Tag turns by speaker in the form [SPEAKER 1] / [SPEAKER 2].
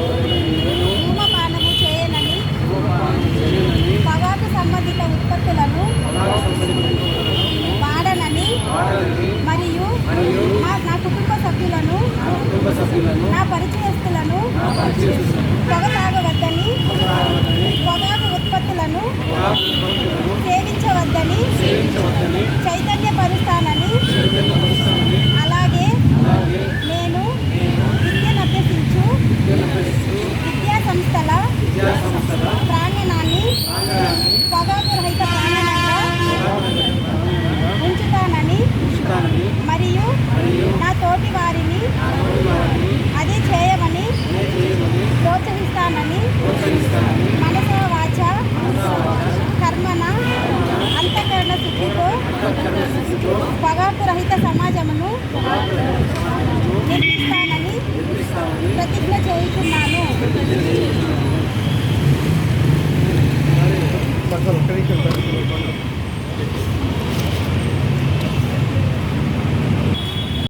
[SPEAKER 1] ధూమపానము చేయనని పొగాకు సంబంధిత ఉత్పత్తులను వాడనని మరియు నా నా కుటుంబ సభ్యులను నా పరిచయస్తులను పొగ తాగవద్దని పొగాకు ఉత్పత్తులను సేవించవద్దని చైతన్యపరుస్తానని పొగాకు రహిత ప్రాంగణంగా ఉంచుతానని మరియు నా తోటి వారిని అదే చేయమని ప్రోత్సహిస్తానని మనస వాచ కర్మన అంతఃకరణ శుద్ధితో పొగాకు రహిత సమాజమును నిర్మిస్తానని ప్రతిజ్ఞ చేయుచున్నాను.
[SPEAKER 2] పక్కన ఒక్క నిమిషం, ఒక్క నిమిషం.